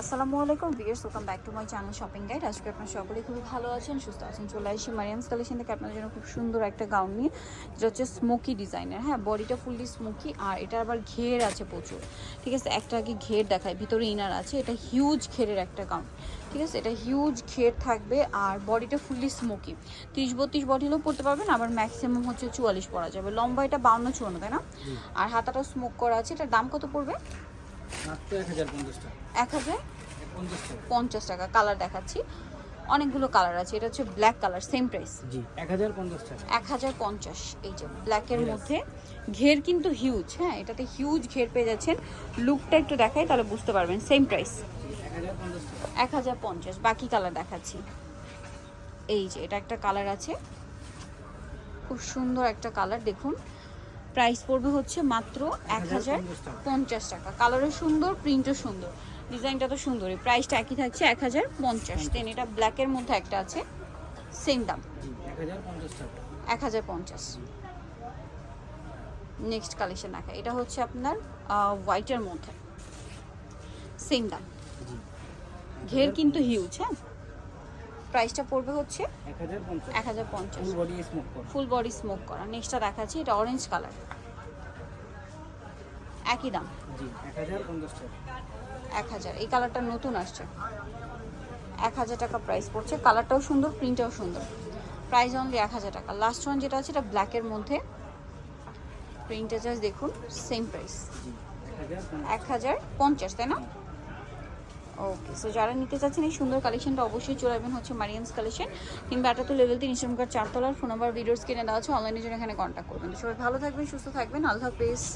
আসসালামু আলাইকুম viewers welcome back to my channel shopping guide আজকে আপনার সকলেই খুবই ভালো আছেন সুস্থ আছেন চলে আসি মারিয়ামস কালেকশন থেকে আপনাদের জন্য খুব সুন্দর একটা গাউন নিয়ে যেটা হচ্ছে স্মোকি ডিজাইনের হ্যাঁ বডিটা ফুললি স্মোকি আর এটা আবার ঘের আছে প্রচুর। ঠিক আছে একটা আগে ঘের দেখায় ভিতরে ইনার আছে এটা হিউজ ঘেরের একটা গাউন ঠিক আছে এটা হিউজ ঘের থাকবে আর বডিটা ফুললি স্মোকি তিরিশ বত্রিশ বডি হলেও পড়তে পারবেন আবার ম্যাক্সিমাম হচ্ছে চুয়াল্লিশ পরা যাবে। লম্বা এটা বাউন্ন চুয়ান্ন তাই না? আর হাতাটা স্মোক করা আছে এটার দাম কত পড়বে? এক হাজার পঞ্চাশ টাকা। কালার দেখাচ্ছি। অনেকগুলো কালার আছে এটা হচ্ছে ব্ল্যাক কালার সেম প্রাইস জি এক হাজার পঞ্চাশ এক হাজার পঞ্চাশ এই যে ব্ল্যাকের মধ্যে। ঘের কিন্তু হিউজ হ্যাঁ এটাতে হিউজ ঘের পেয়ে যাচ্ছেন। লুকটা একটু দেখাই তাহলে বুঝতে পারবেন সেম প্রাইস এক হাজার পঞ্চাশ বাকি কালার দেখাচ্ছি। এই যে এটা একটা কালার আছে। খুব সুন্দর একটা কালার দেখুন। প্রাইস পড়বে হচ্ছে মাত্র এক হাজার পঞ্চাশ টাকা। কালারও সুন্দর প্রিন্টও সুন্দর। ডিজাইনটা তো সুন্দরই। প্রাইসটা একই থাকছে এক হাজার পঞ্চাশ। দেন এটা ব্ল্যাকের মধ্যে একটা আছে সেম দাম। এক হাজার পঞ্চাশ নেক্সট কালেকশন দেখা। এটা হচ্ছে আপনার হোয়াইটের মধ্যে। সেম দাম। ঘের কিন্তু হিউজ হ্যাঁ? প্রাইসটা পড়বে হচ্ছে এক হাজার পঞ্চাশ। ফুল বডি স্মোক করা। ফুল বডি স্মোক করা। নেক্সটটা দেখাচ্ছি এটা অরেঞ্জ কালার একই দাম। এক হাজার এই কালারটা নতুন আসছে। এক হাজার টাকা প্রাইস পড়ছে। কালারটাও সুন্দর প্রিন্টটাও সুন্দর। প্রাইস অনলি এক হাজার টাকা। লাস্ট ওয়ান যেটা আছে এটা ব্ল্যাকের মধ্যে। প্রিন্টটা জাস্ট দেখুন সেম প্রাইস এক হাজার পঞ্চাশ তাই না? ওকে সো যারা নিতে চাচ্ছেন এই সুন্দর কালেকশনটা অবশ্যই চলে আসবেন হচ্ছে মারিয়ামস কালেকশন কিংবা এটা তো লেভেল তিন ইনস্টাগ্রাম কার্ড, চারতলার ফোন নাম্বার ভিডিওস কিনে দেওয়া আছে অনলাইনের জন্য এখানে কন্ট্যাক্ট করবেন। সবাই ভালো থাকবেন, সুস্থ থাকবেন। আল্লাহ হাফেজ।